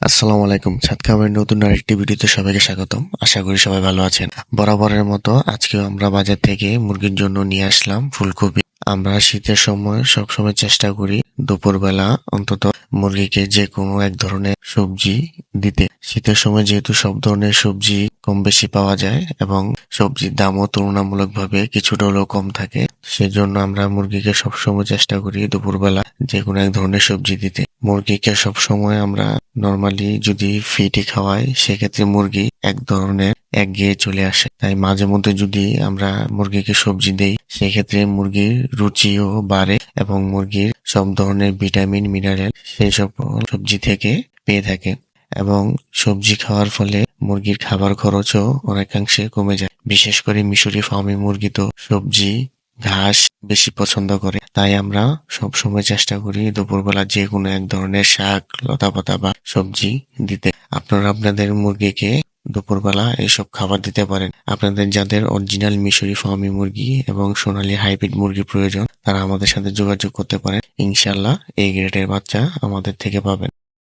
আসসালামু আলাইকুম। ছাদ খাবারের নতুন আরেকটি ভিডিওতে সবাইকে স্বাগতম। আশা করি সবাই ভালো আছেন। বরাবরের মতো আজকেও আমরা বাজার থেকে মুরগির জন্য নিয়ে আসলাম ফুলকপি। আমরা শীতের সময় সবসময় চেষ্টা করি দুপুরবেলা অন্তত মুরগিকে যে কোনো এক ধরনের সবজি দিতে। শীতের সময় যেহেতু সব ধরনের সবজি কম বেশি পাওয়া যায় এবং সবজির দামও তুলনামূলকভাবে কিছুটা হলেও কম থাকে, সেজন্য আমরা মুরগিকে সবসময় চেষ্টা করি দুপুরবেলা যে কোনো এক ধরনের সবজি দিতে। মুরগিকে সবসময় আমরা নর্মালি যদি ফিটই খাওয়াই, সেক্ষেত্রে মুরগি এক ধরনের একঘেয়ে চলে আসে। তাই মাঝে মধ্যে যদি আমরা মুরগিকে সবজি দেই, সেক্ষেত্রে মুরগির রুচিও বাড়ে এবং মুরগির সব ধরনের ভিটামিন, মিনারেল সেই সব সবজি থেকে পেয়ে থাকে এবং সবজি খাওয়ার ফলে মুরগির খাবার খরচও অনেকাংশে কমে যায়। বিশেষ করে মিশরি ফার্মি মুরগি তো সবজি, ঘাস বেশি পছন্দ করে। তাই আমরা সব সময় চেষ্টা করি দুপুরবেলা যে কোনো এক ধরনের শাক লতা পাতা বা সবজি দিতে। আপনারা আপনাদের মুরগিকে দুপুরবেলা এইসব খাবার দিতে পারেন। আপনাদের যাদের অরিজিনাল মিশরি ফার্মি মুরগি এবং সোনালী হাইব্রিড মুরগি প্রয়োজন, তারা আমাদের সাথে যোগাযোগ করতে পারেন। ইনশাল্লাহ এই গ্রেডের বাচ্চা আমাদের থেকে পাবেন।